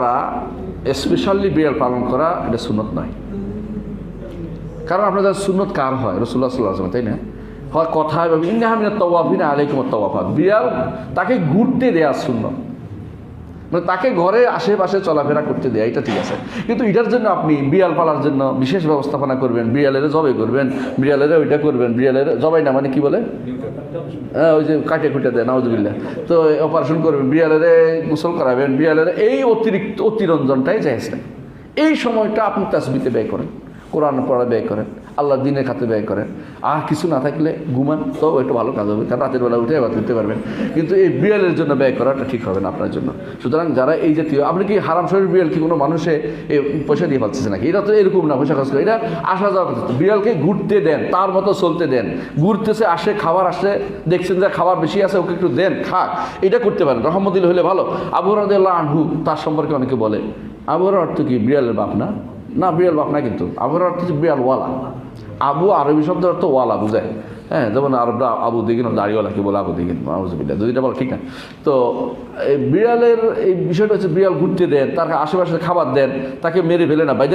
করা স্পেশালি বিড়াল পালন করা এটা সুনত নয়। কারণ আপনাদের সুনত কার হয়? রসুল্লাহ সাল্লাহ তাই না? হয় কথা এবং ইন্দাহামিনা তওয়াফিনা আলাইকুম তওয়াফা বিড়াল তাকে ঘুরতে দেয়া সুন্নত। মানে তাকে ঘরে আশেপাশে চলাফেরা করতে দেয়, এটা ঠিক আছে। কিন্তু এটার জন্য আপনি বিড়াল পালার জন্য বিশেষ ব্যবস্থাপনা করবেন, বিড়ালের জবাই করবেন, বিড়ালের ওইটা করবেন, বিড়ালের জবাই না মানে কি বলে? হ্যাঁ ওই যে কাটে কুটে দেয় নাউজবিল্লা তো অপারেশন করবেন, বিড়ালের গোসল করাবেন, বিড়ালের এই অতিরিক্ত অতিরঞ্জনটাই চাইছে এই সময়টা আপনি তাসবিতে ব্যয় করেন। কোরআন পড়া ব্যয় করেন আল্লাহ দিনের খাতে ব্যয় করেন। আর কিছু না থাকলে ঘুমান তো একটু ভালো কাজ হবে, কারণ রাতের বেলা উঠে আবার দিতে পারবেন। কিন্তু এই বিড়ালের জন্য ব্যয় করাটা ঠিক হবে না আপনার জন্য। সুতরাং যারা এই জাতীয়, আপনি কি হারাম শরীর বিড়াল কি কোনো মানুষে এ পয়সা দিয়ে পাচ্ছে নাকি? এটা তো এরকম না, পয়সা খরচ করে। এটা আসা যাওয়া কথা বিড়ালকে ঘুরতে দেন, তার মতো চলতে দেন। ঘুরতেছে, আসে, খাবার আসে, দেখছেন যে খাবার বেশি আছে, ওকে একটু দেন, খাক। এটা করতে পারেন রহমদিল হলে ভালো। আবু রাদিয়াল্লাহু আনহু তার সম্পর্কে অনেকে বলে। আবহাওয়ার অর্থ কি? বিড়ালের বাপ না? না, বিড়াল বাপ না কিন্তু। আবুর অর্থ হচ্ছে বিড়ালওয়ালা আবু আরবি শব্দ অর্থ ওয়ালা, বুঝায়। হ্যাঁ যেমন আরবরা আবু দিগিন দাড়িওয়ালা কি বলে আবু দিগিন? আবুজবিল্লা দুইটা বলা, ঠিক না? তো, এই বিড়ালের এই বিষয়টা হচ্ছে বিড়াল ঘুরতে দেন, তার আশেপাশে খাবার দেন, তাকে মেরে ফেলে না বাইরে